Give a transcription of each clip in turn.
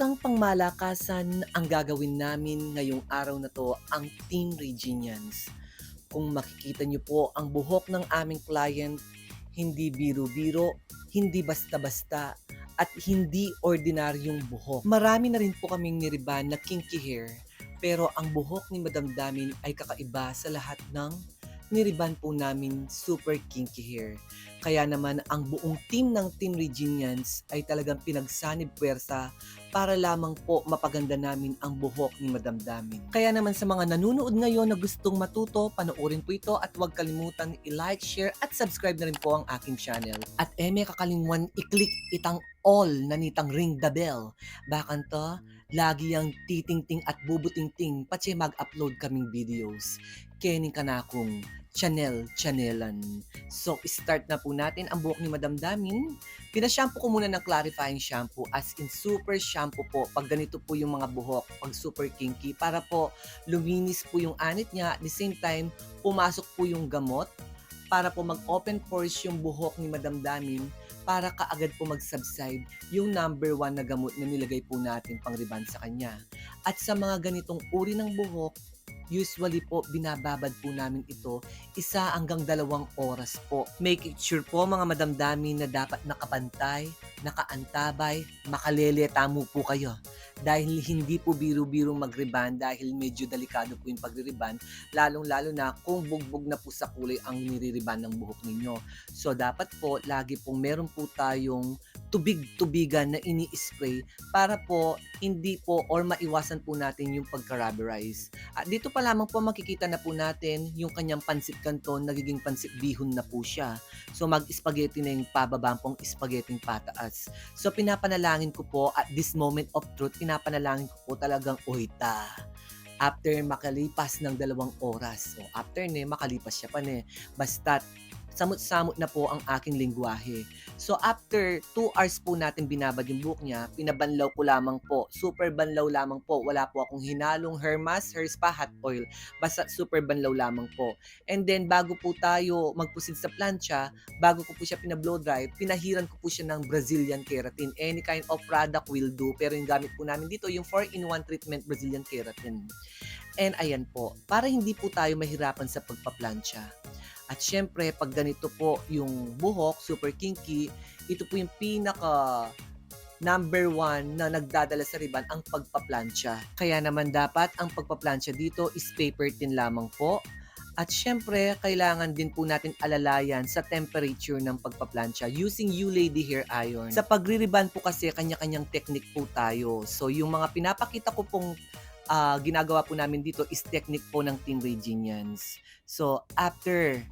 Isang pangmalakasan ang gagawin namin ngayong araw na to ang Team Reginians. Kung makikita niyo po ang buhok ng aming client, hindi biro-biro, hindi basta-basta, at hindi ordinaryong buhok. Marami na rin po kaming niriban na kinky hair, pero ang buhok ni Madam Damin ay kakaiba sa lahat ng niriban po namin super kinky hair. Kaya naman ang buong team ng Team Reginians ay talagang pinagsanib puwersa para lamang po mapaganda namin ang buhok ni Madam Damin. Kaya naman sa mga nanonood ngayon na gustong matuto, panoorin po ito at huwag kalimutan i-like, share at subscribe na rin po ang aking channel. At eme kakalingwan i-click itang all na nitang ring the bell. Bakan to, lagi ang titingting at bubutingting patsi mag-upload kaming videos. Kening ka na akong channel, channelan. So, start na po natin ang buhok ni Madam Damin. Pinashampoo ko muna ng clarifying shampoo as in super shampoo po pag ganito po yung mga buhok, pag super kinky, para po luminis po yung anit niya. At the same time, pumasok po yung gamot para po mag-open pores yung buhok ni Madam Damin para kaagad po mag-subside yung number one na gamot na nilagay po natin pang riban sa kanya. At sa mga ganitong uri ng buhok, usually po binababad po namin ito isa hanggang dalawang oras po. Make it sure po mga madamdami na dapat nakapantay, nakaantabay, makalele tamo po kayo. Dahil hindi po biro-birong magriban dahil medyo delikado po yung pagre-riban, lalong-lalo na kung bugbog na po sa kulay ang niririban ng buhok ninyo. So dapat po lagi pong meron po tayong tubig-tubigan na ini-spray para po hindi po or maiwasan po natin yung pagka-rubberize. At dito pa lamang po makikita na po natin yung kanyang pansit canton nagiging pansit bihon na po siya. So mag-spaghetti na yung pababa pong spaghetti pataas. So pinapanalangin ko po at this moment of truth, pinapanalangin ko po talagang oita after makalipas ng dalawang oras. O after ne, makalipas siya pa ne. Basta't samot-samot na po ang aking lingwahe. So after 2 hours po natin binabad yung buhok niya, pinabanlaw ko lamang po. Super banlaw lamang po. Wala po akong hinalong hair mask, hair spa, hot oil. Basta super banlaw lamang po. And then bago po tayo magpusid sa plancha, bago ko po siya pinablow dry, pinahiran ko po siya ng Brazilian keratin. Any kind of product will do. Pero yung gamit po namin dito, yung 4-in-1 treatment Brazilian keratin. And ayan po, para hindi po tayo mahirapan sa pagpaplansya. At syempre, pag ganito po yung buhok, super kinky, ito po yung pinaka number one na nagdadala sa riban ang pagpaplansya. Kaya naman dapat ang pagpaplansya dito is paper tin lamang po. At syempre, kailangan din po natin alalayan sa temperature ng pagpaplansya using U-Lady Hair Iron. Sa pagririban po kasi, kanya-kanyang technique po tayo. So, yung mga pinapakita ko pong ah, ginagawa po namin dito is technique po ng Team Reginians. So, after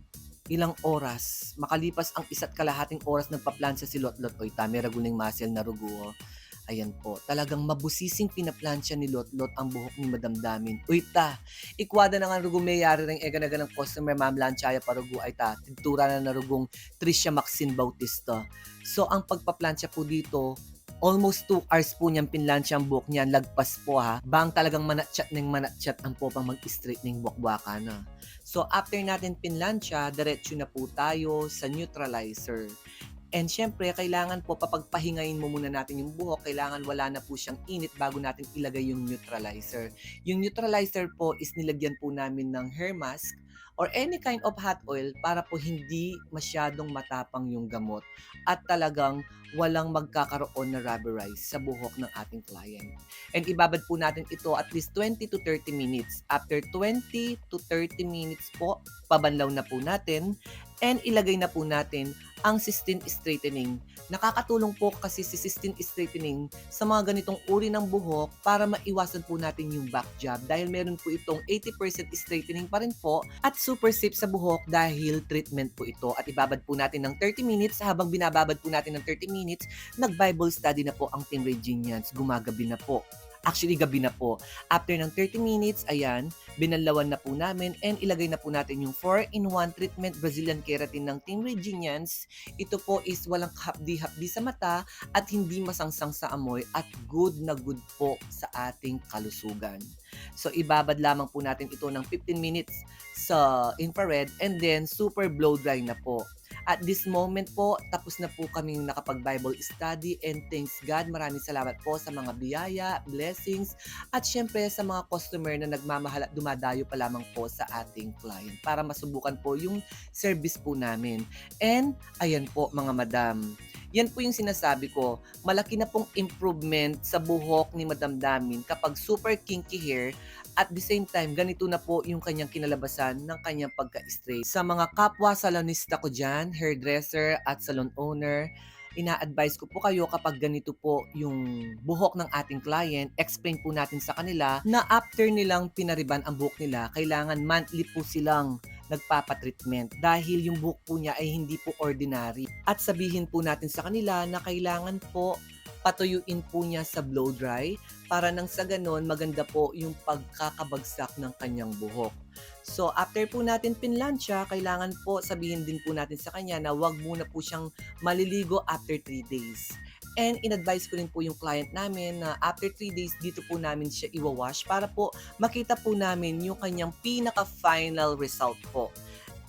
ilang oras, makalipas ang isa't kalahating oras nagpaplansya si Lotlot, oy, tami raguning muscle na rugo, Ayan po, talagang mabusising pinaplansya ni Lotlot ang buhok ni Madam Damin. Uy ta, ikwada na nga rugo mayari rin ega naga ng customer Ma'am Lanchaya parugo ay ta, tintura na na rugong Tricia Maxine Bautista. So ang pagpaplansya po dito, almost 2 hours po niyang pinlansya ang buhok niya, lagpas po ha. Bang talagang manatchat ng manatchat ang po pang mag-straight ng bukwaka na. So after natin pinlansya, diretso na po tayo sa neutralizer. And syempre, kailangan po papagpahingayin mo muna natin yung buhok. Kailangan wala na po siyang init bago natin ilagay yung neutralizer. Yung neutralizer po is nilagyan po namin ng hair mask or any kind of hot oil para po hindi masyadong matapang yung gamot at talagang walang magkakaroon na rubberize sa buhok ng ating client. And ibabad po natin ito at least 20 to 30 minutes. After 20 to 30 minutes po, pabanlaw na po natin and ilagay na po natin ang cysteine straightening. Nakakatulong po kasi si cysteine straightening sa mga ganitong uri ng buhok para maiwasan po natin yung back job dahil meron po itong 80% straightening pa rin po at super safe sa buhok dahil treatment po ito. At ibabad po natin ng 30 minutes. Habang binababad po natin ng 30 minutes nag-Bible study na po ang Team Reginians. Gumagabi na po Actually, gabi na po. After ng 30 minutes, ayan, binalawan na po namin and ilagay na po natin yung 4-in-1 treatment Brazilian keratin ng Team Reginians. Ito po is walang hapdi-hapdi sa mata at hindi masangsang sa amoy at good na good po sa ating kalusugan. So, ibabad lamang po natin ito ng 15 minutes sa infrared and then super blow dry na po. At this moment po, tapos na po kaming nakapag-Bible study and thanks God, maraming salamat po sa mga biyaya, blessings, at syempre sa mga customer na nagmamahal at dumadayo pa lamang po sa ating client para masubukan po yung service po namin. And ayan po mga madam, yan po yung sinasabi ko, malaki na pong improvement sa buhok ni Madam Damin kapag super kinky hair at the same time, ganito na po yung kanyang kinalabasan ng kanyang pagka-straight. Sa mga kapwa salonista ko dyan, hairdresser at salon owner, ina-advise ko po kayo kapag ganito po yung buhok ng ating client, explain po natin sa kanila na after nilang pinariban ang buhok nila, kailangan monthly po silang nagpapatreatment dahil yung buhok po niya ay hindi po ordinary. At sabihin po natin sa kanila na kailangan po patuyuin po niya sa blow dry para nang sa ganon maganda po yung pagkakabagsak ng kanyang buhok. So after po natin pinlansya, kailangan po sabihin din po natin sa kanya na wag muna po siyang maliligo after 3 days. And in-advise ko rin po yung client namin na after 3 days dito po namin siya iwawash para po makita po namin yung kanyang pinaka-final result po.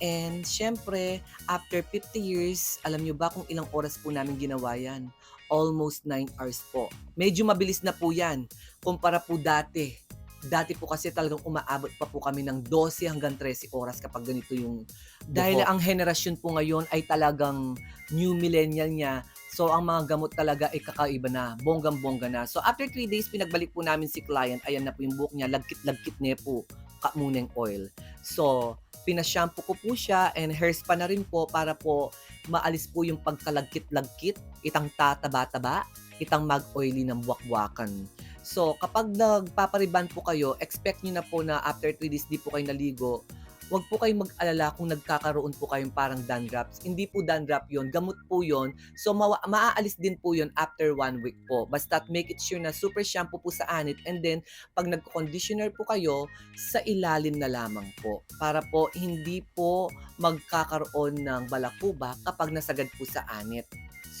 And syempre, after 50 years, alam nyo ba kung ilang oras po namin ginawa yan? Almost 9 hours po. Medyo mabilis na po yan kumpara po dati. Dati po kasi talagang umaabot pa po kami ng 12 hanggang 13 oras kapag ganito yung dahil Buhok. ang henerasyon po ngayon ay talagang new millennial niya. So ang mga gamot talaga ay kakaiba na, bonggang-bongga na. So after 3 days pinagbalik po namin si client, ayan na po yung buhok niya, lagkit-lagkit na po kamuneng oil. So pinashampoo ko po siya and hair spa na rin po para po maalis po yung pagkalagkit-lagkit, itang tataba-taba, itang mag-oily ng buwak-buwakan. So, kapag nagpapariban po kayo, expect nyo na po na after 3 days di po kayo naligo, wag po kayong mag-alala kung nagkakaroon po kayong parang dandruffs. Hindi po dandruff yon gamot po yon So, mawa- maaalis din po yon after one week po. Basta make it sure na super shampoo po sa anit and then, pag nagko-conditioner po kayo, sa ilalim na lamang po. Para po hindi po magkakaroon ng balakuba kapag nasagad po sa anit.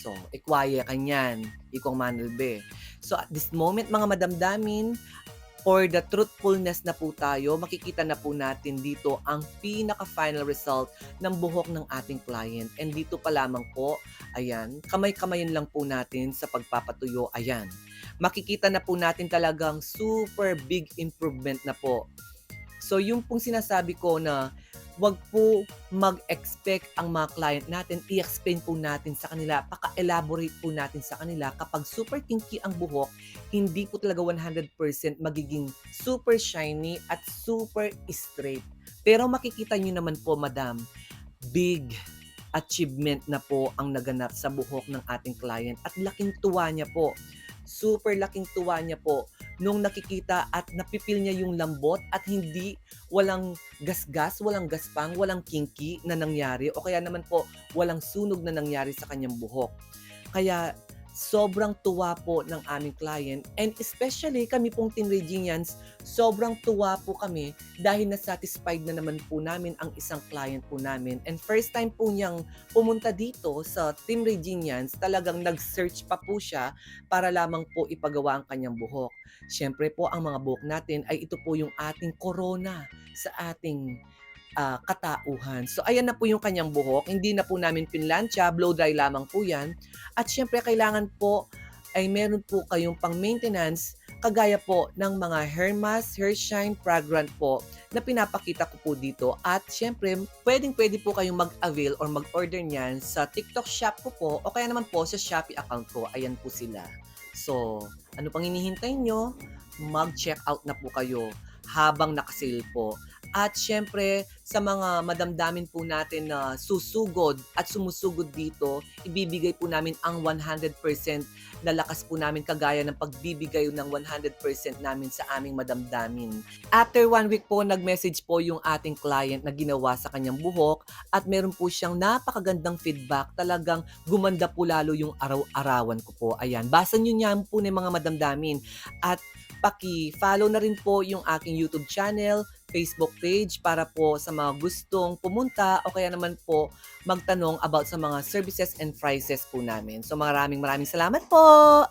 So, ikwaya kanyan, ikong manilbe. So, at this moment, mga madamdamin, for the truthfulness na po tayo, makikita na po natin dito ang pinaka-final result ng buhok ng ating client. And dito pa lamang po, ayan, kamay-kamayin lang po natin sa pagpapatuyo, ayan. Makikita na po natin talagang super big improvement na po. So, yung pong sinasabi ko na wag po mag-expect ang mga client natin, i-explain po natin sa kanila, paka-elaborate po natin sa kanila kapag super kinky ang buhok, hindi po talaga 100% magiging super shiny at super straight. Pero makikita nyo naman po, madam, big achievement na po ang naganap sa buhok ng ating client at laking tuwa niya po. Super laking tuwa niya po nung nakikita at napipil niya yung lambot at hindi walang gasgas, walang gaspang, walang kinky na nangyari o kaya naman po walang sunog na nangyari sa kanyang buhok. Kaya sobrang tuwa po ng aming client and especially kami pong Team Reginians, sobrang tuwa po kami dahil na-satisfied na naman po namin ang isang client po namin. And first time po niyang pumunta dito sa Team Reginians, talagang nag-search pa po siya para lamang po ipagawa ang kanyang buhok. Siyempre po, ang mga buhok natin ay ito po yung ating corona sa ating ah, katauhan. So, ayan na po yung kanyang buhok. Hindi na po namin pinlansya, blow dry lamang po yan. At syempre, kailangan po ay meron po kayong pang maintenance kagaya po ng mga hair mask, hair shine, fragrant po na pinapakita ko po dito. At syempre, pwedeng pwede po kayong mag-avail or mag-order niyan sa TikTok shop ko po o kaya naman po sa Shopee account ko. Ayan po sila. So, ano pang hinihintay nyo? Mag-check out na po kayo habang nakasale po. At syempre, sa mga madamdamin po natin na susugod at sumusugod dito, ibibigay po namin ang 100% na lakas po namin kagaya ng pagbibigay ng 100% namin sa aming madamdamin. After one week po, nag-message po yung ating client na ginawa sa kanyang buhok at meron po siyang napakagandang feedback. Talagang gumanda po lalo yung araw-arawan ko po. Ayan, basa nyo niyan po ng mga madamdamin. At paki-follow na rin po yung aking YouTube channel, Facebook page para po sa mga gustong pumunta o kaya naman po magtanong about sa mga services and prices po namin. So maraming maraming salamat po!